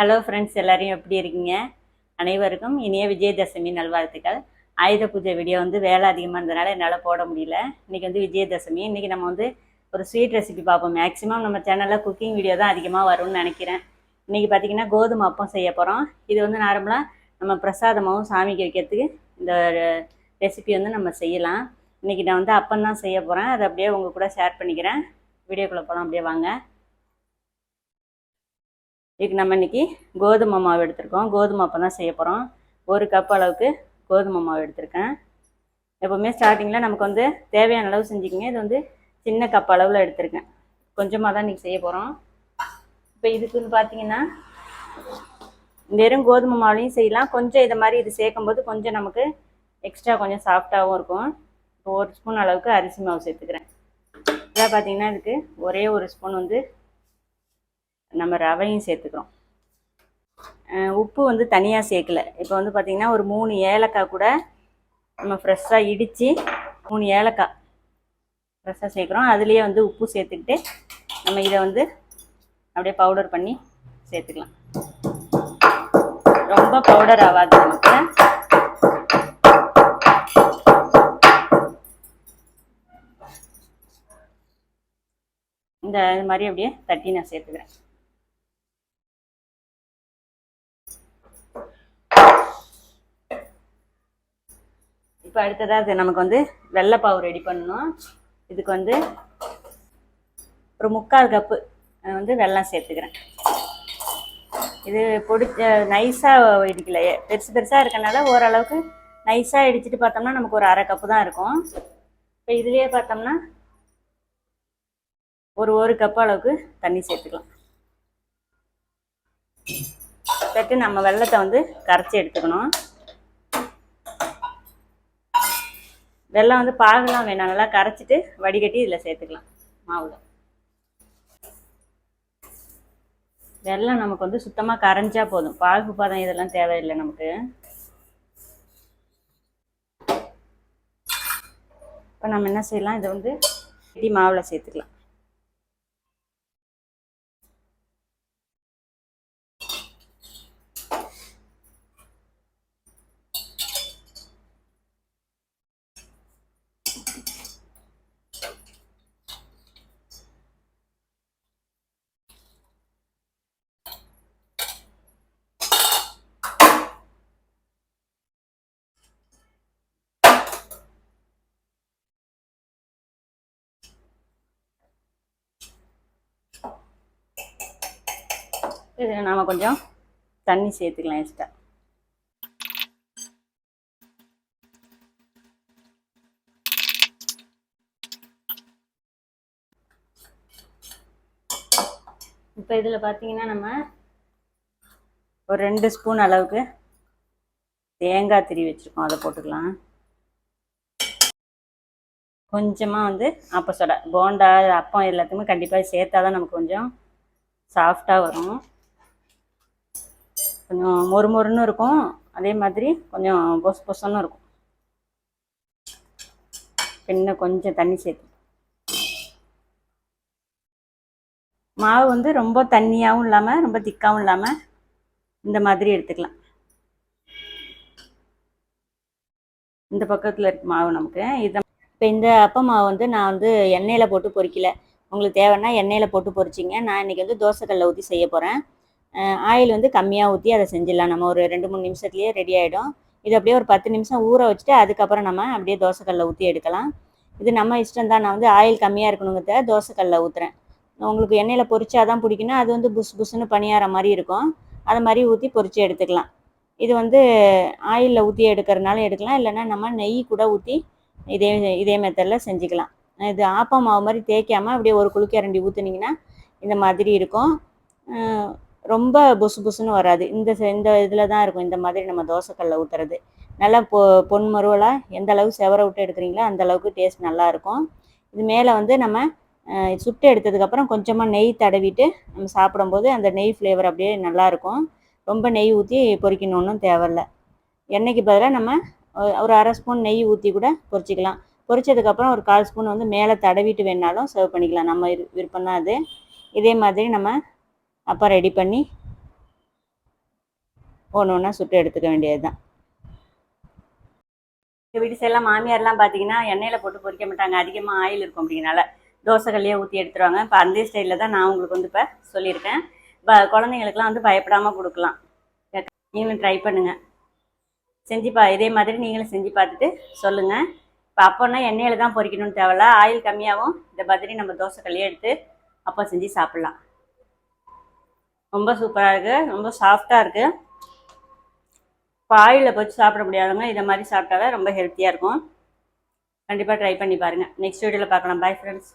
Hello friends எல்லாரையும் எப்படி இருக்கீங்க? அனைவருக்கும் இனிய விஜயதசமி நல்வாழ்த்துக்கள். ஆயுத பூஜை வீடியோ வந்து வேலை அதிகமாக இருந்ததுனால என்னால் போட முடியல. இன்றைக்கி வந்து விஜயதசமி. இன்றைக்கி நம்ம வந்து ஒரு ஸ்வீட் ரெசிபி பார்ப்போம். மேக்ஸிமம் நம்ம சேனலில் குக்கிங் வீடியோ தான் அதிகமாக வரும்னு நினைக்கிறேன். இன்றைக்கி பார்த்தீங்கன்னா கோதுமை அப்பம் செய்ய போகிறோம் இது வந்து நார்மலாக நம்ம பிரசாதமாகவும் சாமிக்கு வைக்கிறதுக்கு இந்த ரெசிபி வந்து நம்ம செய்யலாம். இன்றைக்கி நான் வந்து அப்பம் தான் செய்ய போகிறேன் அதை அப்படியே உங்கள் கூட ஷேர் பண்ணிக்கிறேன். வீடியோக்குள்ளே போகலாம் அப்படியே வாங்க. இதுக்கு நம்ம இன்றைக்கி கோதுமை மாவு எடுத்திருக்கோம். கோதுமை அப்போ தான் செய்ய போகிறோம் ஒரு கப் அளவுக்கு கோதுமை மாவு எடுத்திருக்கேன். எப்போவுமே ஸ்டார்டிங்கில் நமக்கு வந்து தேவையான அளவு செஞ்சுக்கிங்க. இது வந்து சின்ன கப் அளவில் எடுத்திருக்கேன். கொஞ்சமாக தான் இன்றைக்கி செய்ய போகிறோம் இப்போ இதுக்குன்னு பார்த்தீங்கன்னா வெறும் கோதுமை மாவுலையும் செய்யலாம். கொஞ்சம் இதை மாதிரி இது சேர்க்கும்போது கொஞ்சம் நமக்கு எக்ஸ்ட்ரா கொஞ்சம் சாஃப்டாகவும் இருக்கும். இப்போ ஒரு ஸ்பூன் அளவுக்கு அரிசி மாவு சேர்த்துக்கிறேன். இதில் பார்த்தீங்கன்னா இதுக்கு ஒரே ஒரு ஸ்பூன் வந்து நம்ம ரவையும் சேர்த்துக்கிறோம். உப்பு வந்து தனியாக சேர்க்கல. இப்போ வந்து பார்த்திங்கன்னா ஒரு மூணு ஏலக்காய் கூட நம்ம ஃப்ரெஷ்ஷாக இடித்து மூணு ஏலக்காய் ஃப்ரெஷ்ஷாக சேர்க்குறோம். அதுலேயே வந்து உப்பு சேர்த்துக்கிட்டு நம்ம இதை வந்து அப்படியே பவுடர் பண்ணி சேர்த்துக்கலாம். ரொம்ப பவுடர் ஆகாது நமக்கு. இந்த இது மாதிரி அப்படியே தட்டி நான் சேர்த்துக்கிறேன். இப்போ அடுத்ததாக நமக்கு வந்து வெள்ளைப்பாவு ரெடி பண்ணணும். இதுக்கு வந்து ஒரு முக்கால் கப்பு வந்து வெல்லம் சேர்த்துக்கிறேன். இது பொடி நைஸாக இடிக்கல. பெருசு பெருசாக இருக்கனால ஓரளவுக்கு நைஸாக இடிச்சிட்டு பார்த்தோம்னா நமக்கு ஒரு அரை கப்பு தான் இருக்கும். இப்போ இதுலேயே பார்த்தோம்னா ஒரு ஒரு கப் அளவுக்கு தண்ணி சேர்த்துக்கலாம். சேர்த்து நம்ம வெள்ளத்தை வந்து கரைச்சி எடுத்துக்கணும். வெல்லம் வந்து பாகுலாம் வேணாம். நல்லா கரைச்சிட்டு வடிகட்டி இதில் சேர்த்துக்கலாம். மாவில். வெல்லம் நமக்கு வந்து சுத்தமாக கரைஞ்சா போதும். பாகு பதம் இதெல்லாம் தேவையில்லை நமக்கு. இப்போ நம்ம என்ன செய்யலாம்? இதை வந்து இடி மாவில் சேர்த்துக்கலாம். இதில் நாம் கொஞ்சம் தண்ணி சேர்த்துக்கலாம் எக்ஸ்ட்ரா இப்போ இதில் பார்த்தீங்கன்னா நம்ம ஒரு ரெண்டு ஸ்பூன் அளவுக்கு தேங்காய் திரி வச்சுருக்கோம். அதை போட்டுக்கலாம். கொஞ்சமாக வந்து அப்போ சொடை போண்டா அப்பம் எல்லாத்துக்குமே கண்டிப்பாக சேர்த்தா தான் நமக்கு கொஞ்சம் சாஃப்டாக வரும். கொஞ்சம் மொறு மொறுன்னு இருக்கும். அதே மாதிரி கொஞ்சம் பொசு பொசுன்னு இருக்கும். இன்னும் கொஞ்சம் தண்ணி சேர்த்து. மாவு வந்து ரொம்ப தண்ணியாகவும் இல்லாமல் ரொம்ப திக்காகவும் இல்லாமல் இந்த மாதிரி எடுத்துக்கலாம். இந்த பக்கத்தில் இருக்க மாவு நமக்கு. இதை இப்போ இந்த அப்ப மாவு வந்து நான் வந்து எண்ணெயில் போட்டு பொறிக்கல. உங்களுக்கு தேவைன்னா எண்ணெயில் போட்டு பொறிச்சிங்க. நான் இன்றைக்கி வந்து தோசைக்கல்ல ஊற்றி செய்ய போகிறேன் ஆயில் வந்து கம்மியாக ஊற்றி அதை செஞ்சிடலாம். நம்ம ஒரு ரெண்டு மூணு நிமிஷத்துலேயே ரெடி ஆகிடும் இது அப்படியே ஒரு பத்து நிமிஷம் ஊற வச்சுட்டு அதுக்கப்புறம் நம்ம அப்படியே தோசைக்கல்ல ஊற்றி எடுக்கலாம். இது நம்ம இஷ்டம் தான். நான் வந்து ஆயில் கம்மியாக இருக்கணுங்கிறத தோசைக்கல்ல ஊற்றுறேன் உங்களுக்கு எண்ணெயில் பொரிச்சாதான் பிடிக்குன்னா அது வந்து புஸ் புஸ்ன்னு பணியாற மாதிரி இருக்கும். அதை மாதிரி ஊற்றி பொரித்து எடுத்துக்கலாம். இது வந்து ஆயிலில் ஊற்றி எடுக்கிறனால எடுக்கலாம். இல்லைன்னா நம்ம நெய் கூட ஊற்றி இதே இதே மெத்தடில் செஞ்சுக்கலாம். இது ஆப்பம் மாவு மாதிரி தேய்க்காமல் அப்படியே ஒரு குளிக்கரண்டி ஊற்றுனீங்கன்னா இந்த மாதிரி இருக்கும். ரொம்ப புசு புசுன்னு வராது. இந்த இந்த இதில் தான் இருக்கும். இந்த மாதிரி நம்ம தோசைக்கல்ல ஊற்றுறது நல்லா பொ பொன் மருவலாக எந்த அளவுக்கு செவர விட்டு எடுக்கிறீங்களோ அந்த அளவுக்கு டேஸ்ட் நல்லா இருக்கும். இது மேலே வந்து நம்ம சுட்டு எடுத்ததுக்கப்புறம் கொஞ்சமாக நெய் தடவிட்டு நம்ம சாப்பிடும்போது அந்த நெய் ஃப்ளேவர் அப்படியே நல்லாயிருக்கும் ரொம்ப நெய் ஊற்றி பொறிக்கணும்னு தேவையில்ல. எண்ணெய்க்கு பதிலாக நம்ம ஒரு அரை ஸ்பூன் நெய் ஊற்றி கூட பொரிச்சிக்கலாம் பொரிச்சதுக்கப்புறம் ஒரு கால் ஸ்பூன் வந்து மேலே தடவிட்டு வேணாலும் சர்வ் பண்ணிக்கலாம். நம்ம விரு- விருப்பம் தான் அது. இதே மாதிரி நம்ம அப்போ ரெடி பண்ணி ஒன்று ஒன்றா சுட்டு எடுத்துக்க வேண்டியது தான் எங்கள் வீட்டு சைடெலாம் மாமியார்லாம் பார்த்தீங்கன்னா எண்ணெயில் போட்டு பொரிக்க மாட்டாங்க. அதிகமாக ஆயில் இருக்கும் அப்படிங்கனால தோசைகள்லேயே ஊற்றி எடுத்துருவாங்க. இப்போ அந்த ஸ்டைலில் தான் நான் உங்களுக்கு வந்து இப்போ சொல்லியிருக்கேன். இப்போ குழந்தைங்களுக்குலாம் வந்து பயப்படாமல் கொடுக்கலாம். நீங்களும் ட்ரை பண்ணுங்கள் செஞ்சு பா இதே மாதிரி நீங்களும் செஞ்சு பார்த்துட்டு சொல்லுங்கள் இப்போ அப்போன்னா எண்ணெயில் தான் பொரிக்கணும்னு தேவையில்ல. ஆயில் கம்மியாகவும் இந்த மாதிரி நம்ம தோசைக்கல்லையே எடுத்து அப்போ செஞ்சு சாப்பிட்லாம். ரொம்ப சூப்பராக இருக்குது ரொம்ப சாஃப்டாக இருக்குது பாயில் போச்சு சாப்பிட முடியாதவங்க இதை மாதிரி சாப்பிட்டாவே ரொம்ப ஹெல்த்தியாக இருக்கும். கண்டிப்பாக ட்ரை பண்ணி பாருங்கள் நெக்ஸ்ட் வீடியோவில் பார்க்கலாம். Bye friends